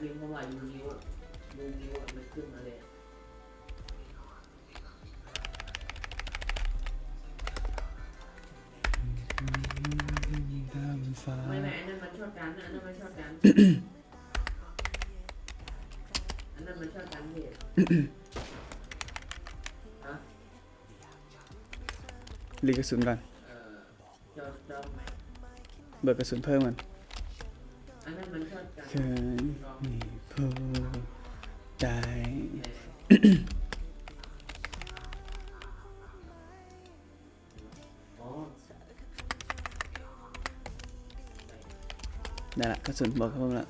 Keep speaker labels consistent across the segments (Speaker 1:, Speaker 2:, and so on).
Speaker 1: พิมพ์เพราะว่ายูนิวอะยูนิวมันขึ้นมาเลยไม่ไม่อันนั้นมันชอบกันอันนั้นมันชอบกันอันนั้นมันชอบกันพี่ฮะ
Speaker 2: รีกระสุนก่อน
Speaker 1: เบิ
Speaker 2: กกระสุนเพิ่มก่อน
Speaker 1: นั้นมี
Speaker 2: ผู้ใจ
Speaker 1: อ๋อ
Speaker 2: ได้ละกระสุนบิกเพิ่มละ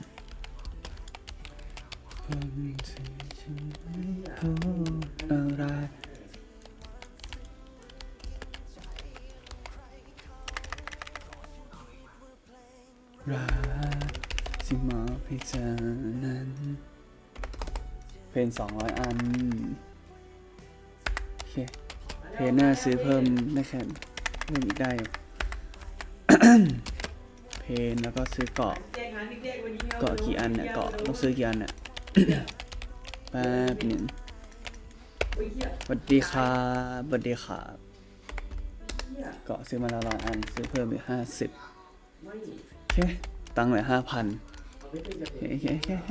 Speaker 2: คนที่ฉันไม่รู้อะไรรัก ที่มอบให้เธอนั้น เพนสองร้อยอัน โอเค เพนหน้าซื้อเพิ่มได้แค่เพิ่มอีกได้อยู่เพนแล้วก็ซื้อเกาะ เกาะกี่อันเนี่ย เกาะต้องซื้อกี่อันเนี่ยแป๊บหนึ่งสวัสดีครับสวัสดีครับเกาะซื้อมาแล้วร้อยอัน ซื้อเพิ่มอีกห้าสิบโอเค ตังค์เหลือห้าพัน
Speaker 1: เอาไม่เป็นแบบ
Speaker 2: โอ
Speaker 1: นี้
Speaker 2: เคโอเคโอเคโอเค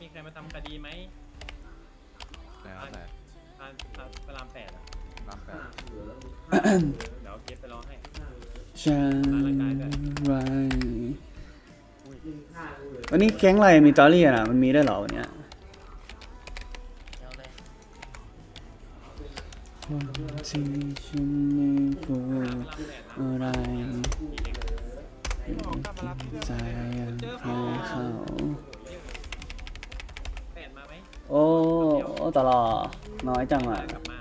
Speaker 3: มีใครมาทำคดีไหม
Speaker 4: แล้วแต่
Speaker 3: พาพาพระรามแปดอะ
Speaker 4: ตามแปด
Speaker 1: เหลือ
Speaker 3: เดี๋ยวเก็บไปรอให้
Speaker 2: ฉันไว้วันนี้แก๊งอะไรมีตอรี่อะนะมันมีได้วยเหรอวันเนี้ย ที่ฉันไม่พูด
Speaker 3: พระรามแปดนะ
Speaker 2: อะไร
Speaker 3: มีเด็ก
Speaker 2: ใจยังใครเขา
Speaker 3: แปดมาไหม
Speaker 2: โอ้โอ้ตลอดน้อยจังอะ
Speaker 3: กลับมา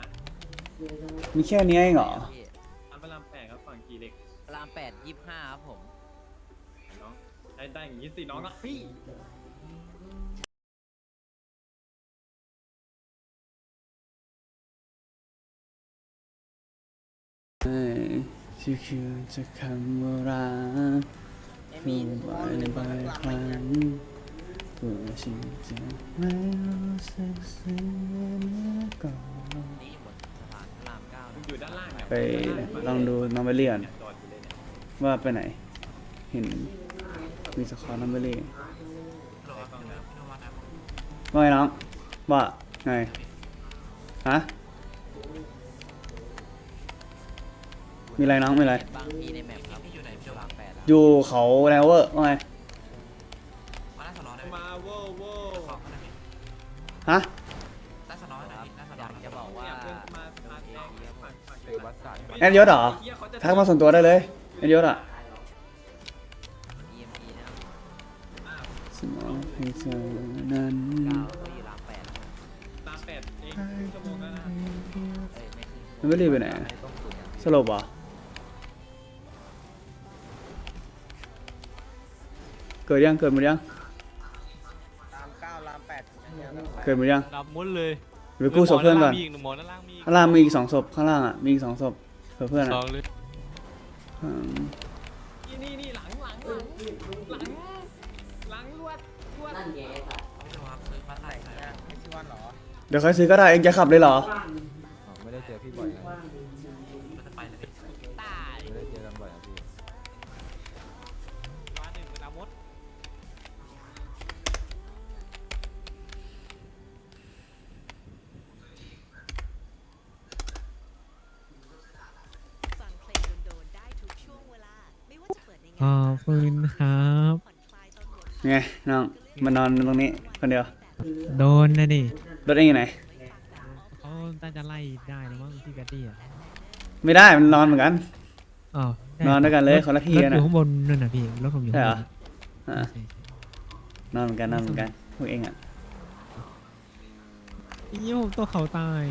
Speaker 2: มีแค่นี้เองเหรอ
Speaker 5: พี่
Speaker 3: อันพระรามแปดครับฝั่งกีเล็ก
Speaker 5: พระรามแปดยี่สิบห้าครับผม
Speaker 3: น้องได้ได้อย่างนี้สิน้องก็พี่
Speaker 2: ที่คือจะคำว่ารักพูดบ่อยบ่อยครั้งตัวฉันจะไม่รู้สึกสิ้น
Speaker 5: เมั
Speaker 3: น
Speaker 5: นะ
Speaker 3: อนล่างเนี่ย
Speaker 2: ไปลองดูน้องเบลเลียน
Speaker 3: เนี่ยจอน
Speaker 2: ว่าไปไหน เห็นมีสคอร์น้องเบลเลีย
Speaker 3: น
Speaker 2: ว่าไงน้องว่าไงฮะ มีอะไรน้องมีอะไร
Speaker 5: บางทีในแมปครับอยู่ไหนพระรามแปดอะ
Speaker 2: อยู่เขาแลวเวอร์ว่าไง
Speaker 3: มาโว้โว้
Speaker 2: ฮะ
Speaker 5: อยากจะบอกว่า
Speaker 3: เนี่ยเพื่อนมาสตาร์ทแรกเนี่ยฝั่งฝั่ง
Speaker 4: คือวัดสัน
Speaker 2: แอดยศเหรอ
Speaker 3: เหี้ยเขาจะ
Speaker 2: ทักมาส่วนตัวได้เลยแอดยศอะ
Speaker 5: EMP นะครับ
Speaker 2: สมองให้เธอนั้น
Speaker 5: เก้าเขาอยู่รามแปดครับ
Speaker 3: ตามแปดเองชั่วโมงแล้วนะ
Speaker 5: เอ้ยไม่ใช่
Speaker 2: มันไม่รีบไปไหน
Speaker 5: ไม่ต้องสุดอย่าง
Speaker 2: สลบเหรอ เกิดยังเกิดหมดยัง
Speaker 6: ตามเก้ารามแปดเนี่ย
Speaker 2: เกิดหมดยัง
Speaker 7: รับมุดเลย
Speaker 2: หรือกู้ศพเพื่อนก่อน
Speaker 7: มีอีกหนึ่งหมอด้านล่างมีอีก
Speaker 2: ข้างล่างมีอีกสองศพข้างล่างอะมีอีกสองศพเผื่อเพื่อน
Speaker 7: ส
Speaker 2: อะ
Speaker 7: องเลย
Speaker 2: อืม
Speaker 3: นี่นี่นี่หลังหลังหลังหลังหลังลวดลวด
Speaker 1: นั่นแย่ค่ะ
Speaker 6: ไหนเนี่ยไม่ใช่วันเหรอ
Speaker 2: เดี๋ยวใครซื้อก็ได้เองจะขับเลยเหรอ
Speaker 1: ว่าง
Speaker 4: อ๋อ
Speaker 7: ข
Speaker 8: งา
Speaker 7: อนบคุณครับ
Speaker 8: ผ่อนคลายตอนบท
Speaker 2: ไงน้องมานอนตรงนี้คนเดียว
Speaker 7: โดนนะดิ
Speaker 2: รถเองอยู่ไหน
Speaker 7: เขาน่าจะไล่ได้แล้วมั้งพี่แกตตี้อะ
Speaker 2: ไม่ได้มันนอนเหมือนกัน
Speaker 7: อ๋อน
Speaker 2: อนด้วยกันเลย
Speaker 7: รถ
Speaker 2: คนละที่
Speaker 7: รถ
Speaker 2: กัน
Speaker 7: อ
Speaker 2: อะ
Speaker 7: ยู่ข้างบนนั่นน่ะพี่รถผมอยู่
Speaker 2: ใช่
Speaker 7: ข้าง
Speaker 2: เหร
Speaker 7: บ
Speaker 2: อนอ่า
Speaker 7: ใช่
Speaker 2: นอนเหมือนกันนอนเหมือนกันพวกเองอะ
Speaker 7: ๆยี่ผมตัวเขาตาย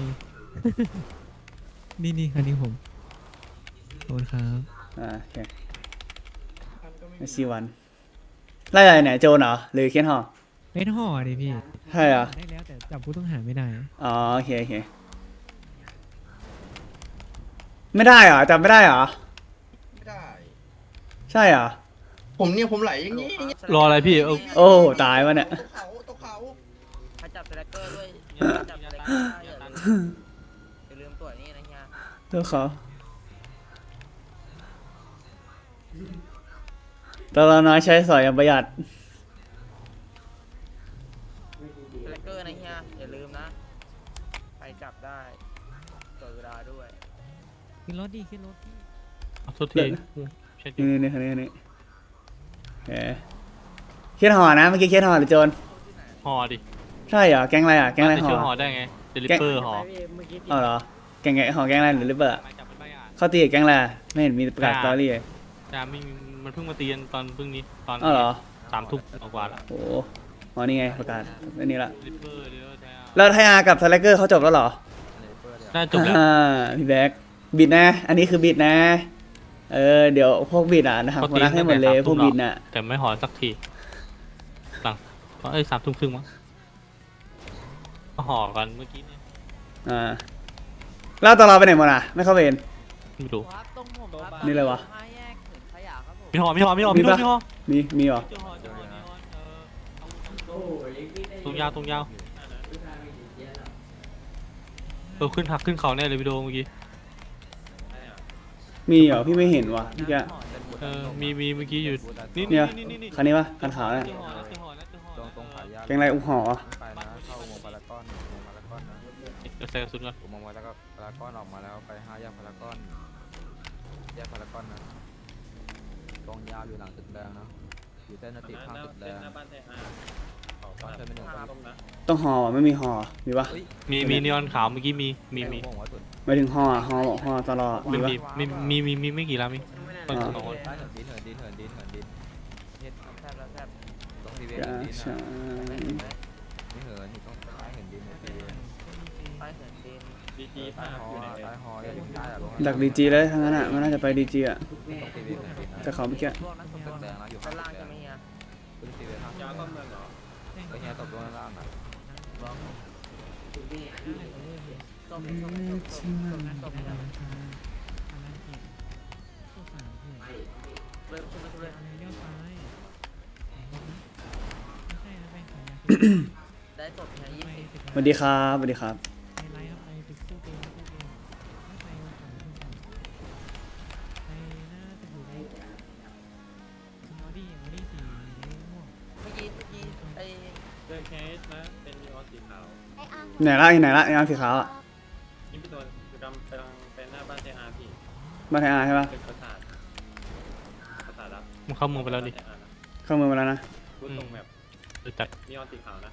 Speaker 7: นี่นี่คันนี้ผมขอบคุณครับ
Speaker 2: อ่าโอเค ไม่ซีวันไล่อะไรเนี่ยโจรเหรอหรือเคียนห่อ
Speaker 7: เป็นห่อดิพี่
Speaker 2: ใช่เหรอ
Speaker 7: ได้แล้วแต่จับผู้ต้องหาไม่ได้
Speaker 2: อ๋อโอเคโอเคไม่ได้เหรอจำไม่ได้เหรอ
Speaker 6: ไม่ได้
Speaker 2: ใช่เหรอ
Speaker 6: ผมเนี่ยผมไหลอย่างนี้อย่างนี้
Speaker 4: รออะไรพี่เออ
Speaker 2: โอ้ตายวะเนี่ย
Speaker 6: ตกเขาตกเขา
Speaker 5: ถ้าจับสแลกเกอร์ด้วยจับสแลกเกอร์ได้อย่าลืมอย่าลืมตรวจนี่นะเฮีย
Speaker 2: เลือกเขา ตอนเราน้อยใช้สอยอย่างประหยัด
Speaker 5: สแลกเกอร์นะเฮียอย่าลืมนะ ใครจับได้ตรวจเวลาด้วย
Speaker 7: ขึ้นรถดิขึ้นรถดิ
Speaker 4: โทษทีใช่
Speaker 2: นี่นี่นี่นี่นี่โอเคเครียดห่อนะเมื่อกี้เครียดห่อหรือโจร
Speaker 4: ห่อดิ
Speaker 2: ใช่เหรอแก๊งอะไรอะแก๊งอะไร
Speaker 4: จะ
Speaker 2: ห่
Speaker 4: ชื่อห่
Speaker 2: อ
Speaker 4: อได้ไงเดลิเปอร์ห่อ
Speaker 2: อ๋อเหรอแก๊งไงห่อแก๊งอะไรหรือริบเบอร์
Speaker 4: จับเป็นใบอะ
Speaker 2: เขาตีกับแก๊งอะไรอะไม่เห็นมีประกาศสตอรี่เลย
Speaker 4: จะมี มันเพิ่งมาตีกันตอนเพิ่งนี้ตอน
Speaker 2: อ๋อเหรอ
Speaker 4: สามทุ่มกว่าละ
Speaker 2: โอ้อ๋อนี่ไงประกาศอันนี้ละ
Speaker 4: เดลิเปอร์เดี๋ยวใช่
Speaker 2: แล้วไทยอาร์กับสแลกเกอร์เขาจบแล้วเหรอ
Speaker 4: น่าจบแล้ว
Speaker 2: อ่าพี่แบ็กบิดนะ อันนี้คือบิดนะ เออเดี๋ยวพวกบิดอะนะครับคนนัดให้หมดเลยพวกบิดน่ะ
Speaker 4: แต่ไม่ห่อสักทีหลังเอ้ยสามทุ่มครึ่งมั้งก็ห่อกันเมื่อกี้เนี่ย
Speaker 2: อ่าแล้วตอนเราไปไหนหมดอะไม่เข้าเวร
Speaker 4: ไม่รู้
Speaker 5: ครับตรงผมครับ
Speaker 2: นี่เลยวะ
Speaker 5: ม
Speaker 4: มีห่อมีห่อมีห่อ
Speaker 2: มี
Speaker 4: มีห่อ
Speaker 2: ปะ
Speaker 4: มีห่อ
Speaker 2: มี มีเหรอ
Speaker 4: เจอห่อเจอห่อนีออนเออเอา
Speaker 1: โอ้ยนี่ได้
Speaker 4: ตรงยาวตรงยาว
Speaker 1: ผู้ชายไม่ดีเยอะหรอก
Speaker 4: เออขึ้นหักขึ้นเขาแน่เลยวิดีโอเมื่อกี้
Speaker 2: มีเหรอ พี่ไม่เห็นว่ะพี่แก
Speaker 4: เออมีมีเมื่อกี้อยู่นี่
Speaker 2: เนี่ย
Speaker 4: นี่นี่นี่
Speaker 2: คันนี้ปะคันขาวเนี่ย
Speaker 4: เจอห่อแล้วเจอห่อแล้วเจอห่อ
Speaker 9: ตร
Speaker 4: แล้
Speaker 9: ง
Speaker 4: ว
Speaker 9: ตรงขายา
Speaker 2: แก๊งอะไรอุ้งหอเหรอ
Speaker 9: ไปนะเข้าวงพารากอนวงพารากอนนะ
Speaker 4: เดี๋ยวใส่กระสุนก่อน
Speaker 9: ผมมองมาแล้วก็พารากอนออกมาแล้วไปห้าแยกพารากอนแยกพารากอนนะตรง ยาวอยู่หลังตึกแดงนะอยู่เส้นนาติข้างตึกแดงบ้านเธอไม่หนึ่งต้น
Speaker 2: ต้องหอว่ะไม่มีหอมีปะ
Speaker 4: มีมีนีออนขาวเมื่อกี้มีมีมี
Speaker 9: วงหัวสุด
Speaker 2: ไม่ถึงหออะหอบอกหอตลอดมี
Speaker 4: ไม่
Speaker 2: ปะ
Speaker 4: มีมีมีมีมีไม่กี่ลำมี
Speaker 2: อ่า
Speaker 4: สองคน
Speaker 9: ใต้เหินดินเหินดินเหินดินเหินดินเฮ็ด
Speaker 5: แซบแล้วแซบ
Speaker 9: ตรงทีวี
Speaker 2: จ้า
Speaker 9: เหินดิน
Speaker 2: ใช่
Speaker 9: นะไม่เหินอยู่ตรงใต้เหินดินในทีวี
Speaker 5: ไปเหินดิน
Speaker 9: ใต้ฮอใต้ฮออย่าอยู่ใต้อะลง
Speaker 2: ดักดีจีเลยทั้งนั้นอะมันน่าจะไปดีจีอะ
Speaker 9: ตรงทีวีเขา
Speaker 2: เมื่อกี้
Speaker 5: พวกนั้นสม
Speaker 9: ตึ
Speaker 5: บู
Speaker 9: ก
Speaker 5: รณ์
Speaker 9: แดงนะอยู่
Speaker 5: ด้า
Speaker 9: ข้าง
Speaker 5: นล่างใช่ไหมเฮีย
Speaker 9: ตึกทีวีข้างยาวก็เมืองเหรอไอ้เฮียตกลงล่างอะ
Speaker 5: ส้มส้มส้มส้มส้มส้มส้ม
Speaker 7: อันนั้นเองตัวสามเพื่อน
Speaker 5: เริ่มชุ่มเลย
Speaker 7: อันนี้เลี้ยวซ้ายไม่ใช่นะไปขายยา
Speaker 5: ได้สดเฮียยี่สิบ
Speaker 2: สวัสดีครับสวัสดีครับ
Speaker 7: อ
Speaker 5: เค
Speaker 3: สนะ เป็นนีออนสีขาว
Speaker 2: ไหนละไหนละไอ้อันสีขาวอะ
Speaker 3: นี่พี่ตัวคือกำไปทางเป็นหน้าบ้านเจอาร์พี่
Speaker 2: บ้านไทยอาร์ใช่ปะ
Speaker 3: เป็นประสาทประสาทรับ
Speaker 4: มันเข้าเมืองไปแล้วดิ
Speaker 3: บ้าน JR นะ
Speaker 2: เข้าเมืองมาแล้วนะ
Speaker 3: รูดตรงแบบ
Speaker 4: เดี๋ยวจัด
Speaker 3: นีออนสีขาวนะ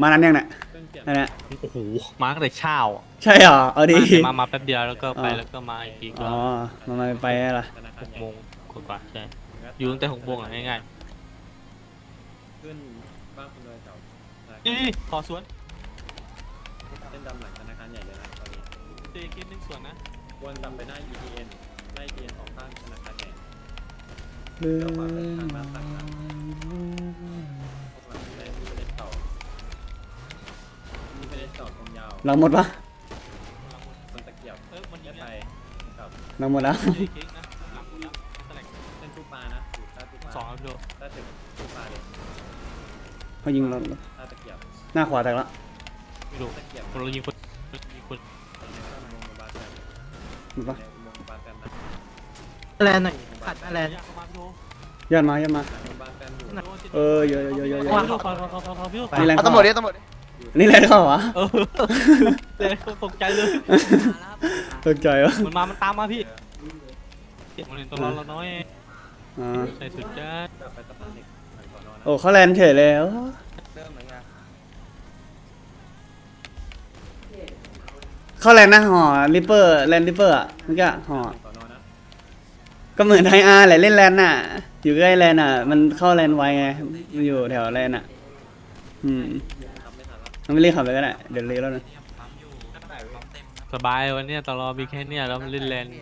Speaker 2: มานั้นยังเนี่ย
Speaker 3: เครื่องเสียง
Speaker 2: นั่นแหละ
Speaker 4: โอ้โหมาตั้งแต่เช้าอะ
Speaker 2: ใช่เหรอเอาดี
Speaker 4: มามาแป๊บเดียวแล้วก็ไป
Speaker 2: อ๋อ
Speaker 4: แล้วก็มาอีกทีก็
Speaker 2: อ๋อมามาไปไงล่ะ
Speaker 3: ธนา
Speaker 4: ห
Speaker 3: คาร
Speaker 4: ก
Speaker 3: ใหญ่
Speaker 4: โมงกว่าๆใช่อยู่ตั้งแต่หกโมงอะง่าย
Speaker 3: ขึ้นบ้านคุณเลยแถวธนา
Speaker 4: ๆ
Speaker 3: คาร
Speaker 4: นี่ขอสวน
Speaker 3: เส้นดำหลังธนาคารใหญ่เลยนะตอนนี้
Speaker 4: เจคิดหนึ่งสวนนะ
Speaker 3: วนกลับไปหน้า ETN หน้า ETN ของข้างธนาคารใหญ่
Speaker 2: เบื่อ
Speaker 3: พวกหลังที่ไม่ได้ที่ไม่ได้ต่อที่ไม่ได้ต่อตรงยาว
Speaker 2: หลังหมดปะ
Speaker 3: ต้นตะเกียบ
Speaker 4: เออมันยิ
Speaker 3: ยั
Speaker 4: ง
Speaker 3: ด
Speaker 4: ไง
Speaker 3: ไปกับ
Speaker 2: หลังหมดแล้ว
Speaker 4: เจคิดนะหลังหมดแล้วสแลก
Speaker 3: เส้นทุกปลานะอยู่ใต้ทุกปลา
Speaker 4: สองครับพี่โด
Speaker 3: ใต้ตึกทุกปลาเลย
Speaker 2: เขายิงเรา
Speaker 3: ใต้ตะเกียบ
Speaker 2: หน้าขวาแตกละ
Speaker 4: ไม่รู้
Speaker 3: ตะเกียบ
Speaker 4: คนเรายิงคนยิงคน
Speaker 3: ในข้างอุโมงค์บาแซม
Speaker 2: หมดปะ
Speaker 3: ในอุโมงค์บาแซมนะ
Speaker 5: แลนหน่อยขัดแลน
Speaker 4: ยากมากพี่โด
Speaker 2: ยันมายันมา
Speaker 3: อุโมงค์บาแซมอยู่
Speaker 2: เออเยอะเยอะเยอะเยอะเย
Speaker 4: ขอ
Speaker 2: อะ
Speaker 4: พี่โดขอขอขอขอขอพี่โด
Speaker 2: นี่แรง
Speaker 6: เอา
Speaker 2: เข้า
Speaker 6: ตำรวจดิตำรวจดิ
Speaker 2: นี่แรงเข้าวะ
Speaker 4: เออเลยตกใจเลย
Speaker 2: ตกใจวะ
Speaker 4: มันมา มันตามมาพี่มันเห็นตัวเราเราน้อย
Speaker 2: อ่า
Speaker 4: ใส่สุดจ้า
Speaker 2: โอ้เขาแลนเฉยเลย
Speaker 6: เริ่มเหมือนกัน
Speaker 2: เขาแลนนะหอริปเปอร์แลนริปเปอร์อะเมื่อกี้อะหอ
Speaker 3: หลังสอนอนะ
Speaker 2: ก็เหมือนไทยอาร์แหละเล่นแลนน่ะ อยู่ใกล้แลนน่ะ มันเข้าแลนไวไงมันอยู่แถวแลนน่ะ อืม
Speaker 3: ทำไม่ทันแล้ว
Speaker 2: มันไม่เรียกขับไปก็ได้เดี๋ยวเรียกแล้วนะ
Speaker 4: สบายวันเนี้ยตลอมีแค่เนี้ยแล้วมันเล่นแลนด์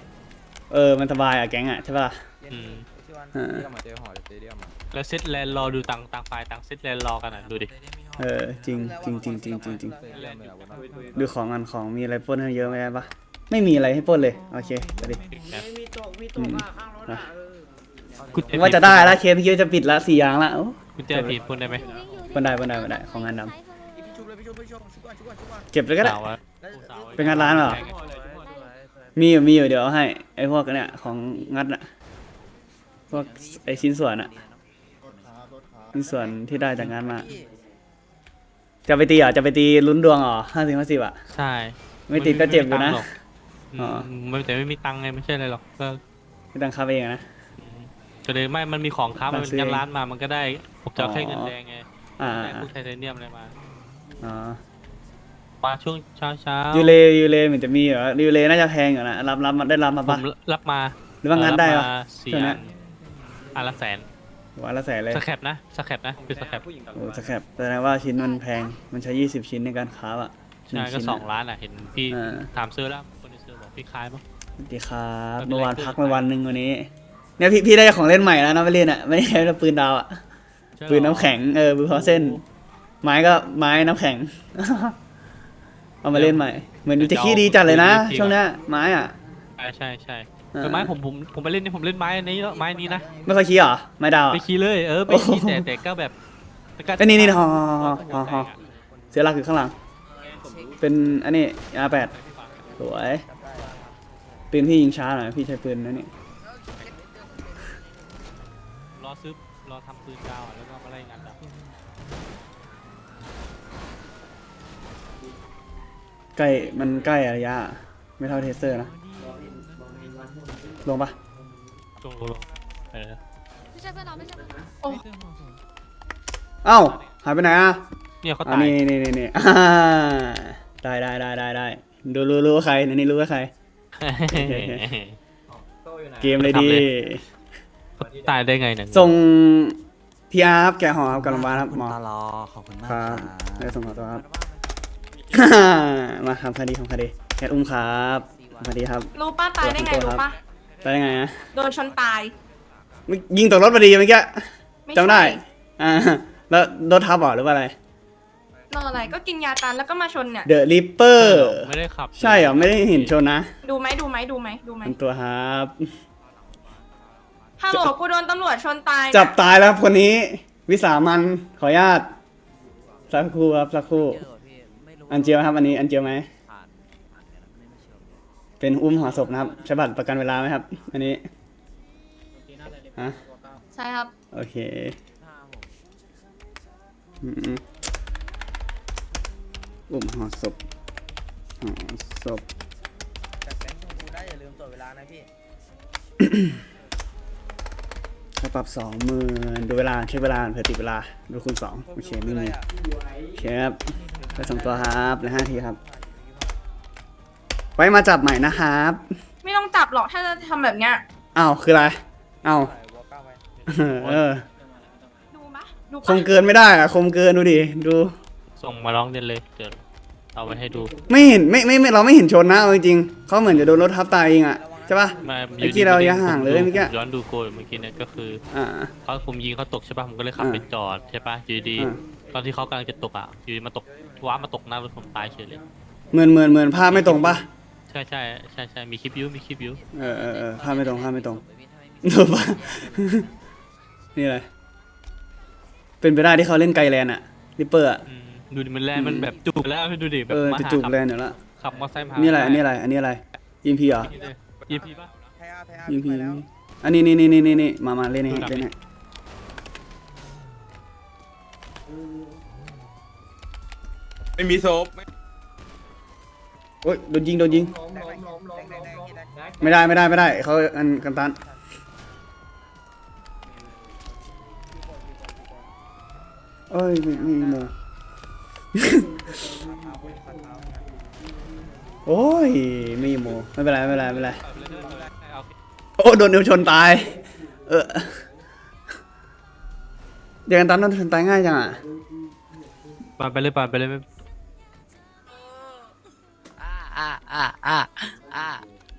Speaker 2: เออมันสบายอะแก๊งอะใช่ปะล่ะ
Speaker 4: อืม
Speaker 6: ที่วัน
Speaker 2: อ่า
Speaker 9: เรียกมาเจอหอเจอเรียกมา
Speaker 4: แล้วเซตแลนด์รอดูต่างต่างฝ่ายต่างเซตแลนด์รอกันอะดูดิ
Speaker 5: เเอ
Speaker 2: อจริงจริงจริงจริงจริงจริง
Speaker 9: เรื่องเลยอะวันนั้น
Speaker 2: ดูของกันของมีอะไรปล้นให้เยอะไหมได้ปะไม่มีอะไรให้ปล้นเลยโอเคไปดิ
Speaker 5: ไม่มีตกมีตกอะข้างรถอะเออ
Speaker 4: กุญแจ
Speaker 2: ว่าจะได้ละเคสพี่คิดว่าจะปิดละสี่อย่างละโอ้
Speaker 4: กุญแจผีพูดได้ไหม
Speaker 2: บันไดบันไดบันไดของงานด
Speaker 5: พี่ชุบเลยพี่ชุบพี่ชุบชุบก่อนชุบก่อนชุบก่อนำ
Speaker 2: เก็บเลยก็ได้
Speaker 4: สาวอะ
Speaker 5: แล้ว
Speaker 4: สาว
Speaker 2: เป็นงานร้านเหรอ
Speaker 5: สวยสวยสวย
Speaker 2: มีอยู่มีอยู่เดี๋ยวเอาให้ไอ้พวกเนี่ยของงัดอะพวกไอ้ชิ้นส่วนอะ ชิ้นส่วนที่ได้จากงานมา
Speaker 5: พี่
Speaker 2: จะไปตีเหรอจะไปตีลุ้นดวงเหรอห้าสิบห้าสิบอะ
Speaker 4: ใช่
Speaker 2: ไม่ติดก็เจ็บอยู่นะ
Speaker 4: ไม่มีตังค์หรอก
Speaker 2: อ๋อ
Speaker 4: อืมไม่แต่ไม่มีตังค์ไงไม่ใช่อะไรหรอกก็
Speaker 2: ไม่ต้องคับเองอะนะ
Speaker 4: ก็เลยไม่มันมีของค้ามัน
Speaker 2: มันซื้อ
Speaker 4: ยันร้านมามันก็ได้ผมจะเอาแค่เงินแดงไง
Speaker 2: อ่า
Speaker 4: ได้พวกไทเทเนียมอะไรมา
Speaker 2: อ๋อ
Speaker 4: มาช่วงเช้าเช้า
Speaker 2: ยูเลยูเลเหมือนจะมีเหรอยูเลน่าจะแพงอยู่นะรับรับมาได้รับมา
Speaker 4: ผ
Speaker 2: ปะ
Speaker 4: มรับมา
Speaker 2: หรือว่างานได้
Speaker 4: รับ
Speaker 2: ปะ
Speaker 4: มาสี่
Speaker 2: ช่วงเนี้
Speaker 4: อั
Speaker 2: ย
Speaker 4: นอันละแสน
Speaker 2: วันละแสนเลย
Speaker 4: สแคปนะสแคปนะคือสแคป
Speaker 2: โอ้สแครปแสดงว่าชิ้นมันแพง มันใช้ยี่สิบชิ้นในการค้าอะหนึ่
Speaker 4: ใช่ก็
Speaker 2: ชิ้น
Speaker 4: สอง
Speaker 2: อะ
Speaker 4: ล้านอะเห็นพี่
Speaker 2: อ่า
Speaker 4: ถามซื้อแล้วคนที่ซื้อบอกพี่คล้ายมั้ง
Speaker 2: สวัสดีครับ
Speaker 4: ไม่เป็นไร
Speaker 2: เมื่อวาน
Speaker 4: คือ
Speaker 2: พักมาวันหนึ่งวันนี้ เนี่ยพี่พี่ได้ของเล่นใหม่แล้วนะไปเล่นอะไม่ได้ใช้ปืนดาวอะ
Speaker 4: ใช่หรอ
Speaker 2: ปืนน้ำแข็งเออปืนพอเส้น ไม้ก็ไม้น้ำแข็ง เอามาเล่นใหม่ เหมือนจะขี้ดีจัดเลยนะช่วงเนี้ยไม้อะ
Speaker 4: ใช่ใช่ใช่
Speaker 2: อ่า
Speaker 4: คือไม้ผมผมผมไปเล่นนี่ผมเล่นไม้อันนี้แล้วไม้นี้นะ
Speaker 2: ไม่ค่อยขี้เหรอไม้ดาวอะ
Speaker 4: ไปขี่เลยเออไปขี่แต่แต่ก็แบบแต่ก็
Speaker 2: เอ้ยนี่นี่ฮอฮอฮอฮอเสียหลักอยู่ข้างหลัง เป็นอันนี้อาแปดสวยปืนพี่ยิงช้าหน่อยพี่ใช้ปืนนั่นนี่
Speaker 4: รอซื้อรอทำปืนดาวอะแล้วก็มาไล่งานดาว
Speaker 2: ใกล้มันใกล้อะระยะ ไม่เท่าเทเซอร์นะ ลงปะ
Speaker 4: ลงลงลงเออ
Speaker 7: ไม่ใช่เพื่อนเราไม่ใช่เพื่อนเราไม่เจอหัวผม
Speaker 2: เอ้าหายไปไหนอะ
Speaker 4: เนี่ยเขา
Speaker 2: อั
Speaker 4: ตานย
Speaker 2: นี้นี่นี่นี่อ่าได้ได้ได้ได้ได้ดูรู้รู้ว่าใครในนี้รู้ว่าใคร
Speaker 1: โต้อยู่ไหน
Speaker 2: เกมเลยดี
Speaker 4: เขาตายได้ไงเนี่ย
Speaker 2: ส่งพีอาร์ครับแกะหอครับกับโรงพยาบาลครับหมอ
Speaker 6: ตลอขอบคุณมาก
Speaker 2: ครับได้ส่งขอตัวครับ มาครับคดีของคดีแคทอุ้มครับคดีครับ
Speaker 10: รู้ป้าตายได้ไงรู้ป้า
Speaker 2: ได้ยังไงอะ
Speaker 10: โดนชนตาย
Speaker 2: เมื่อยิงตกรถพอดีเมื่อกี้
Speaker 10: ไม่
Speaker 2: จำได้
Speaker 10: ใช่
Speaker 2: อ่าแล้วรถทับเหรอหรือว่าอะไร
Speaker 10: นอนอะไรก็กินยาตันแล้วก็มาชนเนี่ย
Speaker 2: เดอะริปเปอร์
Speaker 4: ไม่ได้ขับ
Speaker 2: ใช่เหรอ ไม่ได้เห็นชนนะ
Speaker 10: ดูไหมดูไหมดูไหมดูไหม
Speaker 2: ทำตัวครับ
Speaker 10: ฮัลโหลกูโดนตำรวจชนตาย
Speaker 2: จับตายแล้วครับคนนี้ วิสามันขออนุญาตสักครู่ครับสักครู่ อันเจียวครับ อันนี้อันเจียวไหม เป็นอุ้มห่อศพนะครับใช้บัตรประกันเวลาไหมครับ อันนี้ ฮะ
Speaker 10: ใช่ครับ
Speaker 2: โอเคอืมอุ้มห่อศพห่อศพ
Speaker 5: จัดแบงค์ชมพูได้อย่าลืมตรวจเวลานะพี่
Speaker 2: ค่าปรับสองหมื่นดูเวลาเช็คเวลาเผื่อติดเวลา ดูคูณสองโอเคไม่มีโอเคครับไปส่งตัวครับเหลยห้าทีครับ ไว้มาจับใหม่นะครับ
Speaker 10: ไม่ต้องจับหรอกถ้าจะทำแบบเนี้ย
Speaker 2: อ้าวคืออะไรอ้าว
Speaker 5: ใส่วอลก้าไว้
Speaker 2: เออ
Speaker 10: ดูปะดู
Speaker 2: ค
Speaker 10: ปะ
Speaker 2: มเกินไม่ได้อะคมเกินดูดิดู
Speaker 4: ส่งมาร้องเรียนเลยเดี๋ยวเอาไปให้ดู
Speaker 2: ไม่เห็นไม่ไม่ไม่เราไม่เห็นชนนะเอาจริงๆเขาเหมือนจะโดนรถทับตายเองอะใช่ปะ
Speaker 4: มา
Speaker 2: เมื่อกี้เรายังห่างเลย
Speaker 4: ผ
Speaker 2: เมื่อกี้
Speaker 4: ย้อนดูโกลเมื่อกี้เนี่ยก็คือ
Speaker 2: อ่า
Speaker 4: เขาผมยิงเขาตกใช่ป่ะผมก็เลยขับ
Speaker 2: อ่า
Speaker 4: ไปจอดใช่ป่ะอยู่ดี
Speaker 2: อ่า
Speaker 4: ตอนที่เขากำลังจะตกอะอยู่ดีมาตกว้ามาตกหน้ารถผมตายเฉยเลย
Speaker 2: เหมือนเหมือนเหมือนภาพไม่ตรงปะ
Speaker 4: ใช่ใช่ใช่ใช่มีคลิปอยูมีคลิปอยู
Speaker 2: เออเออเออภาพไม่ตรงภาพไม่ตรงดูปะ นี่อะไร เป็นไปได้ที่เขาเล่นไกลแลนด์อะริปเปอร์อะ
Speaker 4: อืมดูดิมันแลนมันแบบจุกแล้วดูดิแบบ
Speaker 2: เออ
Speaker 4: มา
Speaker 2: จะ
Speaker 4: หา
Speaker 2: จูบ
Speaker 4: ขับ
Speaker 2: แลนด์อยู่แล้ว
Speaker 4: ขับมอเตอร์ไซค์มา
Speaker 2: อันนี่อะไรอันนี้อะไร อันนี้อะไรยิมพีเหรอ
Speaker 4: ยิมพีป่ะ
Speaker 5: ไทยอาร์ไทยอาร์
Speaker 2: ยิมพี
Speaker 5: ไปแล้ว
Speaker 2: อันนี้นี่นี่นี่นี่มามาเล่นให้เล่นให้
Speaker 6: ไม่มีโซฟ
Speaker 2: โอ้ยโดนยิงโดนยิง
Speaker 1: ล้มล้มล้มล้ม
Speaker 5: แด
Speaker 1: ล้
Speaker 5: ง
Speaker 1: ม
Speaker 5: แดง
Speaker 1: ล้ม
Speaker 5: แดง
Speaker 1: แดง
Speaker 2: ไม่ได้ไม่ได้ไม่ได้เขาอันกันตันเอ้ยไม่ไม่มีโมโอ้ยไม่มีโมไม่เป็นไรไม่เป็นไรไม่เป็นไร
Speaker 4: เอา
Speaker 2: โอ้โดนเอวชนตาย เออเดี๋ยวกันตันโดนชนตายง่ายจังอะ
Speaker 4: ปาไปเลยปาไปเลยไม่
Speaker 5: อ่าอ่าอ่าอ่า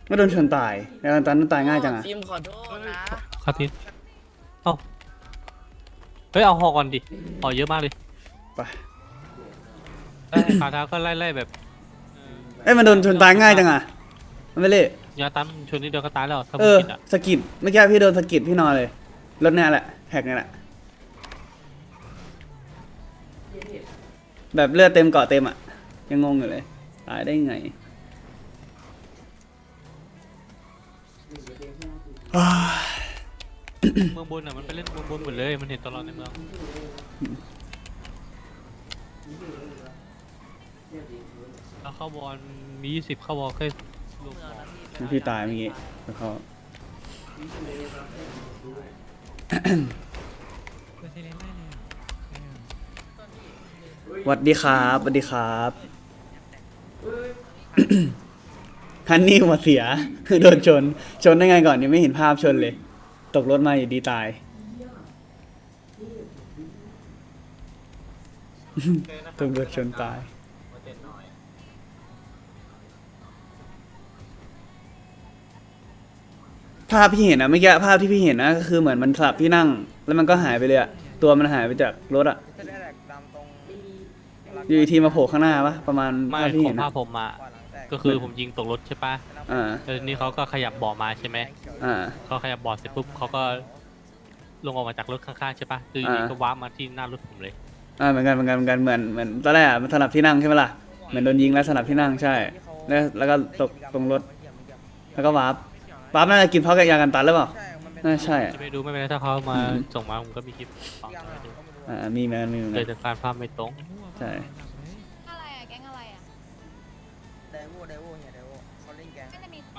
Speaker 2: ไม่โดนชนตายเดี๋ยวกันตันโดนตายง่ายจังอะ
Speaker 5: ฟิล์มขอโทษนะ
Speaker 4: เข้าทีเอ้าเฮ้ยเอาหอก่อนดิหอเยอะมากเลย
Speaker 2: ไป
Speaker 4: ได้คาท้าก็ไล่ไล่แบบ
Speaker 2: เอ้ยมันโดนชนตายง่ายจังอะมันไม่เละ
Speaker 4: ยาตั้มชนนิดเดียวก็ตายแล้วถ้า
Speaker 2: เอ
Speaker 4: ผม
Speaker 2: อ
Speaker 4: ผิดอะ
Speaker 2: สะกิดเมื่อกี้พี่โดนสะกิดพี่นอนเลยรถเนี่ยแหละแท็กนี่แหละแบบเลือดเต็มเกาะเต็มอะยังงงอยู่เลยตายได้ไง อ้าว
Speaker 4: เมืองบนอะมันไปเล่นเมืองบนหมดเลยมันเห็นตลอดในเมืองแล้วเข้าบอลมียี่สิบเข้าบอลแค่ลูกบอล
Speaker 2: พี่ตายเมื่อกี้แล้วเขา
Speaker 7: เปิดเซเลนได้เลยอะเออ
Speaker 2: สวัสดีครับสวัสดีครับ ฮันนี่หัวเสีย โดนชน ชนได้ไงก่อนยังไม่เห็นภาพชนเลย ตกรถมาอยู่ดีตายตำรวจชนตาย ภาพที่เห็นอะเมื่อกี้ภาพที่พี่เห็นนะก็คือเหมือนมันสลับที่นั่ง แล้วมันก็หายไปเลยอะตัวมันหายไปจากรถอะ
Speaker 5: จะได้แหลกดำตรง
Speaker 2: อยู่ทีมาโผล่ข้างหน้าปะประมาณ
Speaker 4: ไม่
Speaker 2: ภาพที่
Speaker 4: ขอ
Speaker 2: เห็
Speaker 4: ง
Speaker 2: น
Speaker 4: ภา
Speaker 2: อะ
Speaker 4: พผมมา
Speaker 5: ขวาหลังแต ก
Speaker 4: ก็คือผมยิงตกรถใช่ปะ
Speaker 2: อ่า
Speaker 4: แล้วนี่เขาก็ขยับเบาะมาใช่ไหม
Speaker 2: อ่า
Speaker 4: เขาขยับเบาะเสร็จปุ๊บเขาก็ลงออกมาจากรถข้างๆใช่ปะคืออยู่ดี
Speaker 2: อ่า
Speaker 4: ก็ว้าร์ปมาที่หน้ารถผมเลย
Speaker 2: อ่าเหมือนกันเหมือนกันเหมือนกันเหมือนเหมือนตอนแรกอะมันสลับที่นั่งใช่ไหมล่ะเหมือนโดนยิงแล้วสลับที่นั่งใช่ แล้วแล้วก็ตกตรงรถ แล้วก็วาร์ปวาร์ปน่าจะกินเพราะกับยากันตันหรือเปล่า
Speaker 5: ใช่มันเป็น
Speaker 2: น่าใช่อะ
Speaker 4: จะไม่ดูไม่เป็นไรถ้าเขามา
Speaker 2: อืม
Speaker 4: ส่งมาผมก็มีคลิปฟัง
Speaker 5: ยัง
Speaker 4: ให้
Speaker 5: อะ
Speaker 4: ดู
Speaker 5: ก็ไม่รู้
Speaker 2: อ่ามีเหมือนกันมีเหมือน
Speaker 4: เล
Speaker 2: กั
Speaker 4: ย
Speaker 2: น
Speaker 4: แต่การภาพไม่ตรง
Speaker 2: ใช่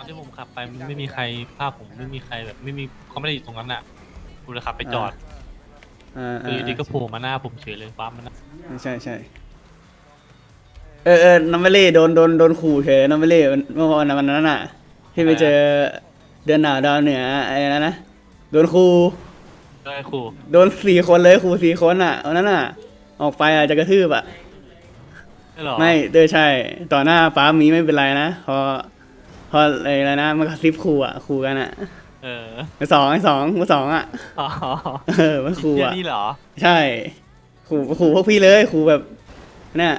Speaker 4: ที่ผมขับไปมันไม่มีใครภาพผมไม่มีใครแบบไม่มีเขาไม่ได้อยู่ตรงนั้นอะผมเลยขับไปจอด
Speaker 2: อ่า
Speaker 4: คืออยู่ดีก็โผล่มาหน้าผมเฉยเลยว้าร์ปมาหน้า
Speaker 2: อ่าใช่ใช่เออเออน้องเมเล่โดนโดนโดนขู่เฉยน้องเมเล่เมื่อวันวันนั้นน่ะ ที่ไปเจอเดือนหนาวดาวเหนือไอ้นั่นนะโดนขู่
Speaker 4: ก็ไอ้ครู
Speaker 2: โดนสี่คนเลยขู่สี่คนอะวันนั้นอะ ออกไปอะจะกระทืบอะ
Speaker 4: ไม่หรอ
Speaker 2: ไม่เดอใช่ ต่อหน้าป้ามีไม่เป็นไรนะพอ พออะไรนะมันกระซิบขู่อะขู่กันอะ
Speaker 4: เออ
Speaker 2: ไอ้สองไอ้สองมือสองอะ
Speaker 4: อ๋อ
Speaker 2: เออมันขู่
Speaker 4: เหี้ย
Speaker 2: อะ
Speaker 4: นี่เหรอ
Speaker 2: ใช่ขู่ขู่พวกพี่เลยขู่แบบเนี่ย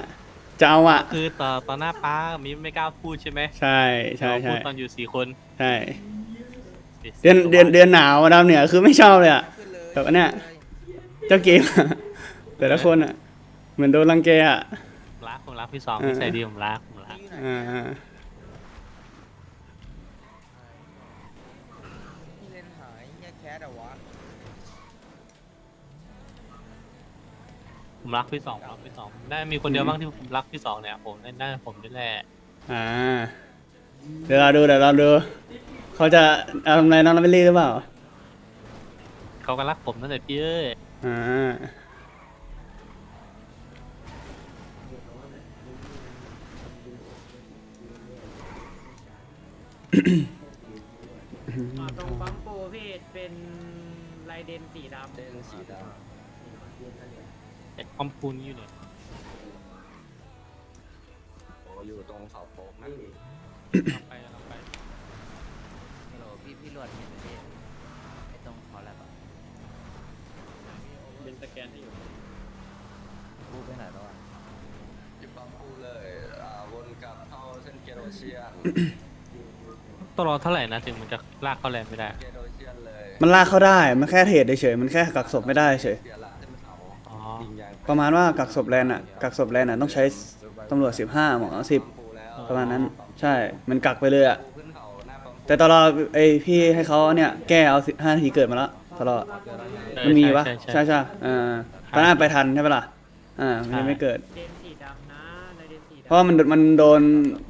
Speaker 2: จะเอาอะ
Speaker 4: คือต่อต่อหน้าป้ามีไม่กล้าพูดใช่ไหม
Speaker 2: ใช่ใช่
Speaker 4: เราพู
Speaker 2: ใช่
Speaker 4: ดตอนอยู่สี่คน
Speaker 2: ใช่เดือนเดือนเดือนหนาวดาวเหนือคือไม่ชอบเลยอะ
Speaker 5: ขึ้นเลย
Speaker 2: แต่ว่าเนี่ยเจ้าเกมอะแต่ละคนอะ เหมือนโดนรังแกอะ
Speaker 4: ผมรักผมรักพี่สอง
Speaker 2: เออ
Speaker 4: พี่ใส่ดีผมรักผมรัก
Speaker 5: อยู่ไหน
Speaker 2: อ่า
Speaker 4: ผมรักพี่สองรักพี่สองได้มีคนเดียวบ้างที่ผมรักพี่สองเนี่ยผมน่าจะผมนี่แหละ
Speaker 2: อ่า เดี๋ยวเราดูเดี๋ยวเราดู เขาจะเอาทำอะไรน้องเราไม่รีหรือเปล่า
Speaker 4: เขาก็รักผมตั้งแต่พี่เอ้ย
Speaker 2: อ่า
Speaker 3: ตรงปั๊มโปรพี่เป็นลายเดนสีดำ
Speaker 5: เล่นสีด
Speaker 4: แต่ค อมพูนอยู่เนี่ยำ
Speaker 5: โอ้อยู่ตรงเสาโป๊กนะ
Speaker 4: เอาไปเอาไป
Speaker 1: ฮัลโหลพี่พี่หลวดเห็นไหมพี่ไอ้ตรงคอแล้วอะ
Speaker 3: เป็นสแกนที่อยู่
Speaker 1: พูดไปไหนแล้วอะ
Speaker 5: อยู่ปั๊มพูเลยอ่าวนกลับเข้าเส้นเกโรเชียน
Speaker 4: ต้องรอเท่าไหร่นะถึงมันจะลากเข้าแลนด์ไม่ได้
Speaker 5: เกโรเชียนเลย
Speaker 2: มันลากเข้าได้ มันแค่เทรดเฉยๆมันแค่กักศพไม่ได้เฉย
Speaker 5: เสียหลัก
Speaker 2: ประมาณว่ากักศพแลนด์อะกักศพแลนด์อะต้องใช้ตำรวจสิบห้าหมอสิบ
Speaker 5: ปั๊มพูแล้ว
Speaker 2: ประมาณนั้นใช่มันกักไปเลยอะ
Speaker 5: ขึ้นเขาหน้าปั๊มพู
Speaker 2: แต่ตลอดไอพี่ให้เขาเนี่ยแก้เอาสิบห้านาทีเกิดมาแล้วตลอด
Speaker 4: เออ
Speaker 2: มันมีปะ
Speaker 4: ใช่
Speaker 2: ใช่ใช่อ่าตอนนั้นไปทันใช่ปะล่ะอ่ามันยัง
Speaker 4: ใช่
Speaker 2: ไม่เกิด
Speaker 3: เดนสีดำนะลายเดนสีดำ
Speaker 2: เพราะว่ามันมันโดน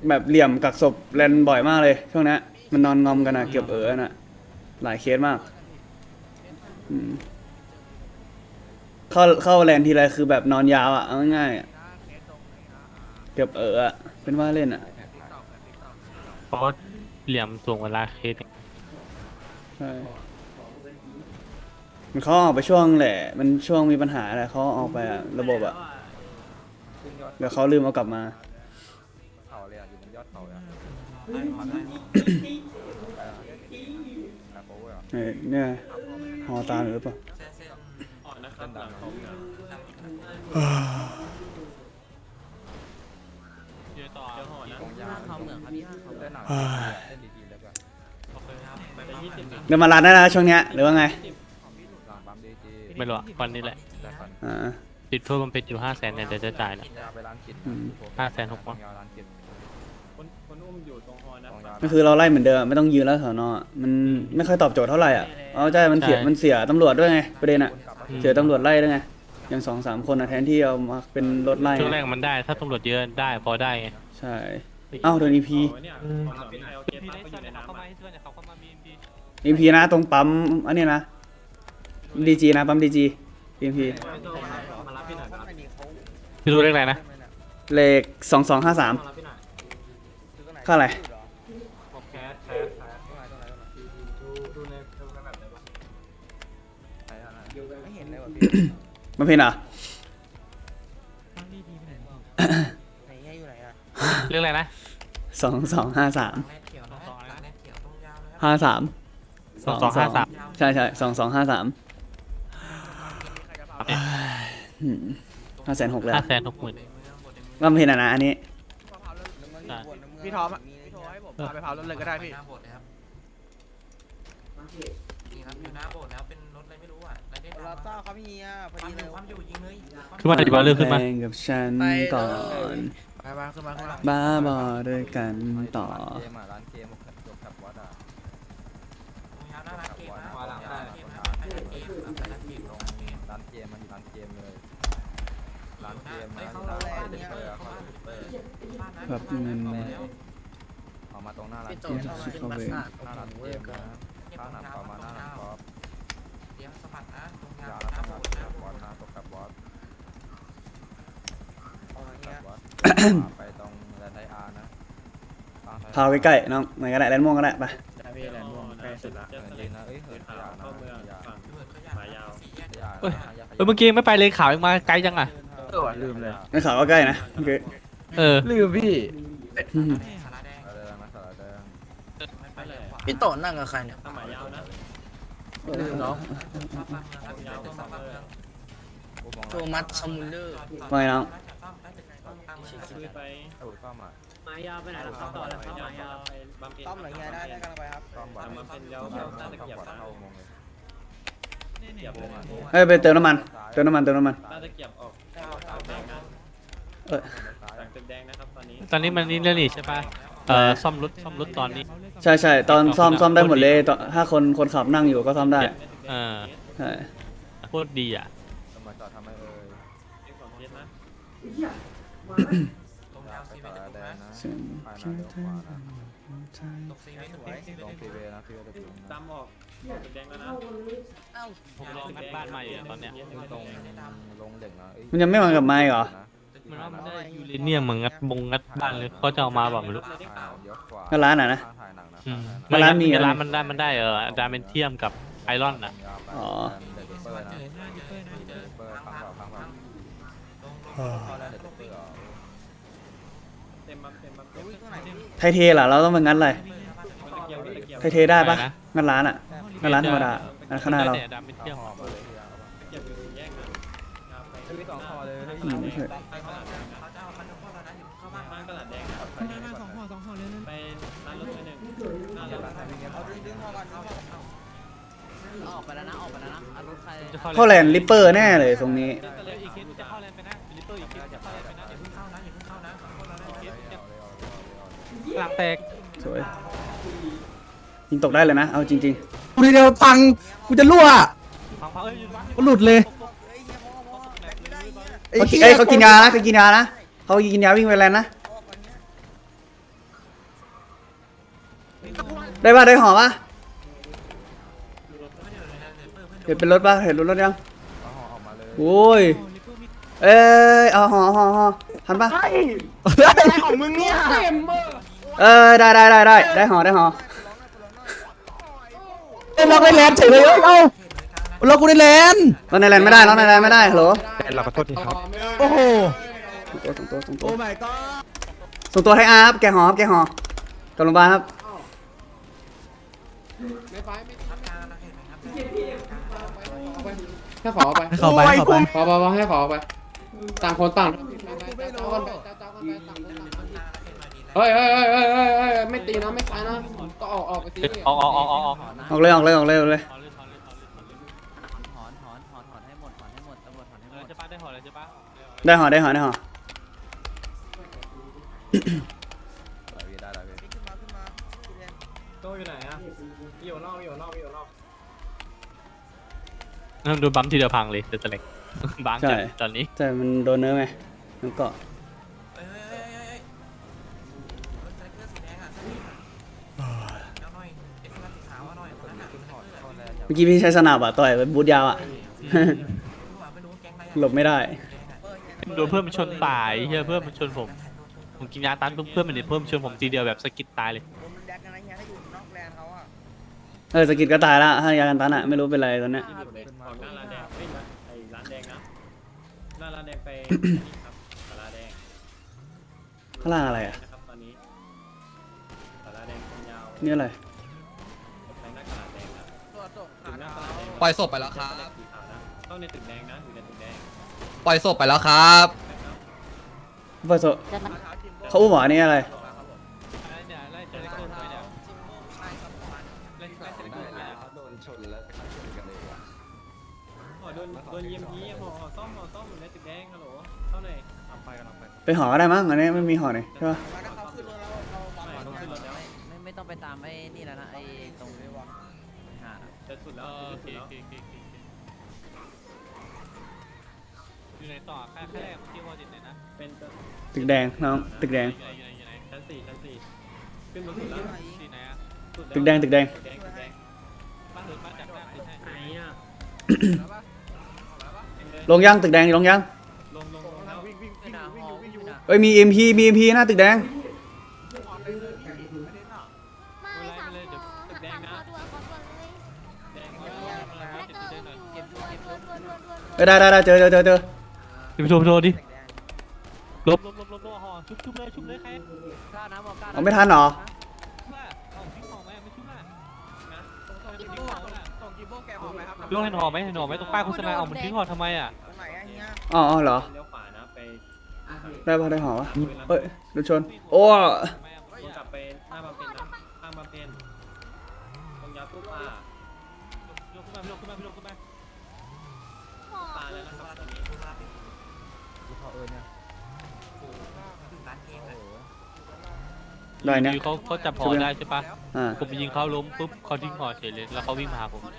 Speaker 2: แบบเหลี่ยมกักศพแลนบ่อยมากเลยช่วงนี้มันนอนงอมกันอะเกือบเออน่ะหลายเคสมากอืม เข้าเข้าแลนทีไรคือแบบนอนยาวอะเอาง่ายๆอะเกือบเอออะเป็นว่าเล่นอะ
Speaker 4: เพราะว่าเหลี่ยมส่วงเวลาเคส
Speaker 2: ใช่มันเขาออกไปช่วงแหละ มันช่วงมีปัญหาแหละเขาออกไปอะระบบอะ
Speaker 5: ขึ้นยอด
Speaker 2: เดี๋ยวเขาลืมเอากลับมา
Speaker 5: เขาเลยอะอยู่บนยอดเขาเลยอะครับโอ้ยอะ
Speaker 2: เออเนี่ยหอตามอยู่หรือเปล่า
Speaker 3: เดินตลาดนี่
Speaker 1: นมา
Speaker 9: ลา
Speaker 1: น
Speaker 9: ได้แล้ว
Speaker 2: ช่วงเนี้ยหรือว่าไง
Speaker 4: ไม่รู้อะวันนี้แหละ
Speaker 9: ติ
Speaker 4: ดเพิ่มมเป็นอยู่ห้าแสนเนี่ยเดี๋ยวจะจ่ายนะห้าแสนหก
Speaker 9: พัน
Speaker 3: คนคนอุ้มอยู่ตรงฮอนะ
Speaker 9: ตรงยาว
Speaker 2: ก็คือเราไล่เหมือนเดิมไม่ต้องยืนแล้วสอนอมันไม่ค่อยตอบโจทย์เท่าไหร่อะเอาใจมันเสียมันเสียตำรวจด้วยไงประเด็นอะ
Speaker 4: อืม
Speaker 2: เสียตำรวจไล่ด้วยไงอย่างสองสามคนอะแทนที่เอามาเป็นรถไล่
Speaker 4: ช่วงแรกมันได้ ถ้าตำรวจเยอะได้พอได้ไง
Speaker 2: ใช่เอ้าโดนอีพี
Speaker 3: เอาไว้เนี่ยของเหมืองพี่ไอโอเคปั๊บก็อยู่ในน้ำอะ
Speaker 2: อีพีนะตรงปั๊มอันนี้นะดีจีนะปั๊มดีจีอีพี
Speaker 3: มารับพี่หน่อยครับ
Speaker 4: พี่รู้เรื่องอะไรนะ
Speaker 2: เลขสองสองห้าสาม
Speaker 3: มารับ พี่หน่อย
Speaker 2: ค่าอะไร
Speaker 3: แคสแคสแคสดูดูในดูในแบบไหนบ้าง
Speaker 5: ไม่เห็นเลยว่ะพี่
Speaker 2: มาเพนเหรอ
Speaker 7: ตั้งดีดีๆไปไหนบ้าง
Speaker 5: ไหนเฮียอยู่ไหนอะ
Speaker 4: เรื่องอะไรนะ
Speaker 2: สองสองห้าสาม
Speaker 1: แรกเขียวนะแรกเขียวตรงยาวเลยครับ
Speaker 2: ห้าสาม
Speaker 4: สองสองห้าสาม
Speaker 2: ใช่ใช่สองสองห้าสามห้าแสนหกเลย
Speaker 4: ห้าแสนหกหมื่น
Speaker 2: ว่าเพนอะนะอันนี้
Speaker 5: พี่ทอมอะพี่ทอมให้ผมพาไปเผารถเลยก็ได้พี่
Speaker 1: หน้าโบสถ์เลยครับนี่ครับอยู่หน้าโบสถ์แล้วเป็นรถอะไรไม่รู้อะรายได้
Speaker 5: เรา
Speaker 1: ดำ
Speaker 5: เศร้า
Speaker 1: อะ
Speaker 5: ครับเฮียพอ
Speaker 1: ความ
Speaker 5: ดี
Speaker 1: อ
Speaker 5: เลย
Speaker 1: ยู่ความอยู่ยิงเลย
Speaker 4: ขึ้นมาดีกว่าเรื่องขึ้นมา
Speaker 2: แข่งกับฉันก่อน
Speaker 5: ไปมาขึ้นมาขึ้นมา
Speaker 2: บ้าบอด้วยกันต่อ
Speaker 9: ร้านเกมอะร้านเกมจบกับวัดอะ
Speaker 1: ตรงยาวหน้าร้านเกมนะตรงยาวร้านเกมนะไปร้านเกมไปร้านเกมลงร้านเกม
Speaker 9: ร้านเกมมันอยู่ร้านเกมเลยร้านเกม
Speaker 1: เฮ้ย
Speaker 9: นะ
Speaker 1: เขา
Speaker 9: ร้าน
Speaker 1: บ้าน
Speaker 9: เด
Speaker 1: เร์บ้านนั้น
Speaker 2: แบบเงิน
Speaker 9: เอามาตรงหน้าร้าน
Speaker 1: พี่
Speaker 9: เก
Speaker 1: โต
Speaker 9: ม
Speaker 1: เข้ามา
Speaker 2: เข้าเวร
Speaker 9: หน้าร้านเกมนะข้างหนังประมาณหน้าหนังกอล์ฟ
Speaker 1: เตรียมสะบัดนะตรงยา
Speaker 9: ยาวว
Speaker 1: ห
Speaker 9: แล้ว
Speaker 1: น้า
Speaker 9: ก็
Speaker 1: โบสถ์หน้า
Speaker 9: กับบอสนะตก
Speaker 1: โบสถ์
Speaker 9: กับบอส
Speaker 5: เอาเฮีย
Speaker 9: กับบอสไปตรงแลนด์ไทอาร์นะ
Speaker 2: พาใกล้ๆน้องไหนก็ได้แลนด์ม่วงก็ได้ไป
Speaker 3: พี่แหลมม่วงใกล้สุดละ
Speaker 9: เออจริงนะเอ้ยเหินขยะนะ
Speaker 3: เข้าเมือง
Speaker 9: ขยะ
Speaker 3: ฝั่ง
Speaker 1: พี่เบิร์ดเขาอยาก
Speaker 3: หมายาว
Speaker 1: สี่แยก
Speaker 9: ขยะ
Speaker 4: เอ้ย
Speaker 9: ขยะ
Speaker 4: เออเมื่อกี้ไม่ไปเลยข่าวยังมาไกลจังอะ
Speaker 5: เออว่ะลืมเลย
Speaker 2: ไม่ข่าวก็ใกล้นะโอเค
Speaker 4: เออ
Speaker 5: ลืมพี่
Speaker 2: อืม
Speaker 1: สาราแดง
Speaker 9: สาราแดงนะสาราแดง
Speaker 1: ไม่ไปเลยขวา
Speaker 5: พี่โตนั่งกับใครเนี่ย
Speaker 3: ถ้าหมายยาวนะ
Speaker 5: ลืมเนาะ
Speaker 1: ซับปั๊มเมืองครับยาวซับปั๊มเมือง
Speaker 5: โทมัสซามูลเลอร์
Speaker 2: ว่าไงน้อง
Speaker 3: คุยไป
Speaker 9: เออซ่อมอะ
Speaker 3: มายาวไปไหนต่อต่อแล้วมายาวไปบำเพ็ญ
Speaker 5: ต้อมหน่อยเฮียได้ได้กำลังไปครับ
Speaker 9: ซ่อมบ่อย
Speaker 3: ทำมาเป็นเลี้ยว
Speaker 9: ซ่อม
Speaker 3: น่าจะ
Speaker 9: ซ่อม
Speaker 3: เกียบ
Speaker 9: บ่อย
Speaker 3: นะ
Speaker 9: เข้าอุโมงค์เลย
Speaker 3: เกียบเลย
Speaker 2: เอ้ยไปเติมน้ำมัน เติมน้ำมัน เติมน้ำมัน
Speaker 3: น่าจะเกียบออกจากแดงนะ
Speaker 2: เออ
Speaker 3: ตอนนี้
Speaker 4: ตอนนี้มันนี่เรื่องนี้ใช่ปะเออซ่อมรถซ่อมรถตอนนี้
Speaker 2: ใช่ใช่ตอนซ่อมซ่อมได้หมดเลยตอนถ้าคนคนขับนั่งอยู่ก็ซ่อมได้
Speaker 4: เออ
Speaker 2: ใช่
Speaker 4: โคตรดีอะ
Speaker 9: ตำรวจจอดทำไมเอ่ย
Speaker 3: เอ็กซ์ของเคสนะ
Speaker 1: ตรงยาว
Speaker 9: ไป
Speaker 1: ซีเว
Speaker 9: สานรา
Speaker 1: ถูก
Speaker 9: แด
Speaker 1: ไหม
Speaker 9: งนะ
Speaker 2: ฉัน
Speaker 9: ไป
Speaker 2: คิ
Speaker 9: นะ
Speaker 2: ด
Speaker 9: เลี้ยวข
Speaker 2: ถึง
Speaker 9: วานะ
Speaker 2: ใจ
Speaker 1: ตกซีเวนถูกไหม
Speaker 9: ลงฟรีเวย์นะฟรีเวย์ตะลุงนะ
Speaker 3: ดำออกตึกแดงแล้วนะ
Speaker 4: ผมรองัดบ้านใหม่อะตอนเนี้ย
Speaker 9: ตรงลงเหล็กนะเอ้ย
Speaker 2: มันยังไม่มากับไม้เหรอ
Speaker 4: มันว่ามันได้ยูเรเนียมเหมือนงัดบงงัดบ้านเลยเขาจะเอามาแบบไม่รู้
Speaker 9: เลี้ยวขวา
Speaker 2: ก็ร้านอะนะ
Speaker 9: ข้างถ่ายหนังนะ
Speaker 4: อืม
Speaker 2: ร้านมี
Speaker 4: ไงั้
Speaker 2: อะไร
Speaker 4: ร้านมันได้มันได้เออดาเมนเทียมกับไอรอนอะ
Speaker 2: อ๋อ
Speaker 9: เดลิเวอร์นะ
Speaker 7: เจอหน้าดิเปอร์นะ
Speaker 9: เดลิเวอร์ฟังเปล่าฟังเปล่า
Speaker 1: ลงลง
Speaker 9: เข้าแล้วเดลิเวอร์อ๋อ
Speaker 3: เต็มบัมเต็มบัมเต็ม
Speaker 5: อุ้ยตรงไหนพี่
Speaker 2: ไทยเทล่ะเราต้องมางั้นอะไร
Speaker 3: มันตะเกียบมันตะเกียบ
Speaker 2: ไทยเทได้ปะ
Speaker 4: อะไรนะ
Speaker 2: งั้นร้านอะ งั้นร้านธรรมดาอันข้างหน้าเรา
Speaker 4: แต่ดาเมนเทียม
Speaker 9: ออกมาเลยที่ยาว
Speaker 3: เกียบอยู่สี่แยกนะยาวไป
Speaker 9: มีสองคอเลย
Speaker 2: อืมไม่ใช่
Speaker 1: ดึง
Speaker 3: ดึง
Speaker 5: พอก่อนดึงพอก่อน
Speaker 1: ออกไปแล้วนะออกไปแล้วนะเอารถใคร
Speaker 2: เข้าแลนด์ลิปเปอร์แน่เลยตรงนี้
Speaker 4: อีกเคสจะเข้าแลนไปนะลิปเปอร์อีกเคสจะเข้าแลนไปนะ
Speaker 1: อย่าเพิ่งเข้านะอย่าเพิ่งเข้านะขอโทษแล้วนะ
Speaker 4: กลางแตก
Speaker 2: สวยยิงตกได้เลยนะ เอาจริง
Speaker 11: กูเดียวพังกูจะรั่ว
Speaker 4: พังพังเอ้ยอยู่วะ
Speaker 11: กูหลุดเลย
Speaker 5: เฮ้ยเฮียพอพอแบกไม่ได้เฮีย
Speaker 2: ๆเขากินเอ้ยเขากินยานะเขากินยานะเขากินยาวิ่งไปแลนด์นะ ได้ป่ะได้ห่อป่ะเห็นเป็นรถป่ะเห็นรถรถยัง
Speaker 9: เอาห่อออกมาเลย
Speaker 2: โอ้ย
Speaker 7: ลิปเปอร์มี
Speaker 2: เอ้ยเอาห่อห่อห่อทันป่ะ
Speaker 11: อะไรของมึงเนี่ย
Speaker 2: เออได้ได้ได้ได้ได้ห่อได้ห่อ
Speaker 11: เอ้ยล็อกได้แลนด์เฉยเลยเอ้ยเอ้าล็อกกูได้แลนด์
Speaker 2: เราในแลนด์ไม่ได้เราในแลนด์ไม่ได้ฮัลโหล
Speaker 9: เราขอโทษทีครับ
Speaker 11: โอ้โห
Speaker 2: ส่งตัวส่งตัวส่งตัว
Speaker 11: โอ้ my god
Speaker 2: ส่งตัวให้อาครับแกห่อครับแกห่อกับโรงพยาบาลครับ
Speaker 3: แค่ขอไป
Speaker 11: ให้เขาไปให้เขาไป
Speaker 3: ขอไปให้ขอไปต่างคนต่าง
Speaker 1: เฮ้
Speaker 3: ยเฮ้ยเฮ้ยเฮ้ยเฮ้ยไม่ตีนะไม่ตายนะก็ออกออกไปสิ
Speaker 4: ออกออกออกออกออก
Speaker 2: เลยออกเลยออกเลยออกเลย
Speaker 4: ถอนถอนถอนถอน
Speaker 5: ให้หมดถอนให้หมดตำรวจถอนให้หมด
Speaker 4: ใช่ปะได้ถอเลยใช่ปะ
Speaker 2: ได้หอได้หอได้หอ
Speaker 5: นั่น
Speaker 3: โด
Speaker 4: นบัมทีเดียวพังเลยเดตเล็กบางจัดตอนนี้
Speaker 2: แต่มันโดนเนื้อไงมันเกาะ
Speaker 1: เอ้ยเอ้ยเอ้ยเอ้ยเอ้ยรถสไลเกอร์สีแดงอะเส้นนี้อะเอาหน่อยเอ็กซ์สีขาวเอาหน่อยคนนั้นอะสไลเกอร์อะ
Speaker 9: เข้าแล้ว
Speaker 2: เมื่อกี้พี่ใช้สนับอะต่อยไปบูทยาวอะ
Speaker 1: ไม่รู้อะไม่รู้แก๊งอะไรอะ
Speaker 2: หลบไม่ได้
Speaker 1: แดงอะ
Speaker 5: เออเฮีย
Speaker 4: โดนเพื่อนมันชนตายเฮียเพื่อนมันชนผมผมกินยาตันปุ๊บเพื่อนมันเนี่ยเพิ่มชนผมทีเดียวแบบสกิดตายเลย
Speaker 5: เออ
Speaker 2: สกิดก็ตายละถ้ายากันตันอะไม่รู้เป็นไรตอนเนี้ย
Speaker 3: อยู่ในของหน้าร้านแดงไม่นะไอ้ร้านแดงนะหน้าร้านแดงไปนี่ครับสาราแดง
Speaker 2: ข้างล่างอะไรอะ
Speaker 3: นะครับตอนนี้สาราแดงคนยาว
Speaker 2: นี่อะไร
Speaker 3: ไปหน้ากระดาษแดงนะ
Speaker 5: ตัวส่ง
Speaker 3: ถึงหน้ากระดาษแดง
Speaker 11: ปล่อยศพไปแล้วครับ
Speaker 3: สีขาวนะต้องในตึกแดงนะอยู่ในตึกแดง
Speaker 11: ปล่อยศพไปแล้วครับ
Speaker 3: นะครับ
Speaker 2: ฟอโซเขาอุ้มเหรออันนี่อะไร
Speaker 4: อ อ๋อโด
Speaker 9: น
Speaker 3: โดนเยี่ยมยีหอซ่อมหอซ่อมอยู่ในตึกแดงฮัลโหลเข้าหน่อย
Speaker 4: เอาไปกันเอาไป
Speaker 2: ไปหอก็ได้มั้งอันนี้ไม่มีหอไหนใช่ปะ
Speaker 5: แล้วถ้าเขาขึ้นรถแล้วเราวาง
Speaker 3: ไม่
Speaker 5: ก่อน
Speaker 3: ต้อง
Speaker 5: เฮี
Speaker 3: ขึ้นรถ
Speaker 5: ย
Speaker 3: แล้ว
Speaker 5: ไม่ไม่ต้องไปตามไอ้นี่แล้วนะไอ้ตรงนี้วะหาดอะ
Speaker 3: จะสุด
Speaker 4: เอ
Speaker 3: แล้ว
Speaker 4: อโอ
Speaker 3: จะ
Speaker 4: เค
Speaker 3: สุดแล้ว
Speaker 4: โอเคโอเคโอเคอยู่ไหนต่อแค่แค่แรกเมื่อกี้ว่าจิตไหนนะ
Speaker 3: เป็นตึก
Speaker 2: ตึกแดงน้องตึกแดง
Speaker 4: อยู่ไหนอยู่ไหนอยู่ไหน
Speaker 3: ชั้นสี่ชั้นสี่ขึ้นมาสุดแล้ว
Speaker 4: ที่ไหนอะ
Speaker 3: สุล้ว
Speaker 2: ตึกแดงตึกแดง
Speaker 3: ตึกแดงตึกแดง
Speaker 4: บ้านหรือบ้านจากหน้าไม่ใช่
Speaker 3: ไหนอะ
Speaker 2: ลงยังตึกแดงลงยัง
Speaker 3: ลงลงลงแล้ว
Speaker 5: วิ่งวิ่งวิ่งวิ่งอยู่วิ่งอยู่นะ
Speaker 2: เอ้ยมี MP มี MP หน้าตึกแดง
Speaker 10: ไม่
Speaker 4: ไม่
Speaker 10: สาม
Speaker 4: เลยเดี๋ยว
Speaker 10: ตึกแดงนะขอด่วนขอด่วนเลย
Speaker 4: แดง
Speaker 10: แล้วก็อยู่เก็บด่วนด่วนด่วนด่วนด่วน
Speaker 2: เอ้ยได้ได้ได้เจอเจอเจอเจอ
Speaker 4: ไปโชว์ไปโชว์ดิ
Speaker 5: ตึกแดง
Speaker 4: ลบลบลบลบลบห่อชุบชุบเลยชุบเลยใคร
Speaker 5: กล้านะบอกกล้า
Speaker 2: เอาไม่ทันเหรอ
Speaker 4: ลงให้ห่อไหมให้ห่อไหมตรงป้ายโฆษณาเอามันทิ้งห่อทำไมอะ
Speaker 5: ตรงไหนอะเฮีย
Speaker 2: อ๋ออ๋อเหรอ
Speaker 3: เลี้ยวขวานะไป
Speaker 2: ได้ปะได้หอวะเอ้ยรถชน โอ้
Speaker 3: วนกลับไปหน้าบำเพ็ญนะข้างบำเพ็ญตรงยาตู้ปลาย
Speaker 4: กขึ้นมาพี่ลกขึ้นมาพี่ลกขึ้นมา
Speaker 3: ปลาแล้วนะครับตอนนี้
Speaker 9: เขาเอิญเนี่ย
Speaker 1: ร้านเกมอะ
Speaker 2: ได้เนี่ย
Speaker 4: เขาเขาจับห่อได้ใช่ปะ
Speaker 2: อ่า
Speaker 4: ผมไปยิงเขาล้มปุ๊บเขาทิ้งห่อเฉยเลยแล้วเขาวิ่งมาหาผม
Speaker 3: เพิ่ง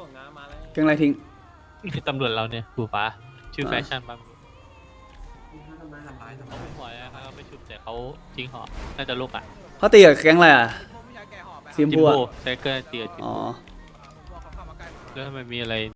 Speaker 3: ส่งน้ำมาแล้ว
Speaker 2: เก่งไรทิ้ง
Speaker 4: นี่คือตำรวจเราเนี่ยผู้ฟ้าชื่อแฟชั่นบ้าง
Speaker 1: สบายส
Speaker 4: เขา
Speaker 1: บาย
Speaker 4: ไม่ห่อนะเขาไม่ชุบแต่เขาทิ้งห่อน่าจะลูกอะ
Speaker 2: เขาตีกับแก๊งอะไรอะ
Speaker 5: ผมอยากแกห่อไหม
Speaker 2: สีชม
Speaker 4: จิม
Speaker 2: พู
Speaker 4: โบ
Speaker 2: อะ
Speaker 4: แซกเกอร์เตีย
Speaker 2: อ๋อ
Speaker 5: บอกเขาเข้ามาใกล้
Speaker 4: แล้วทำไมมีอะไร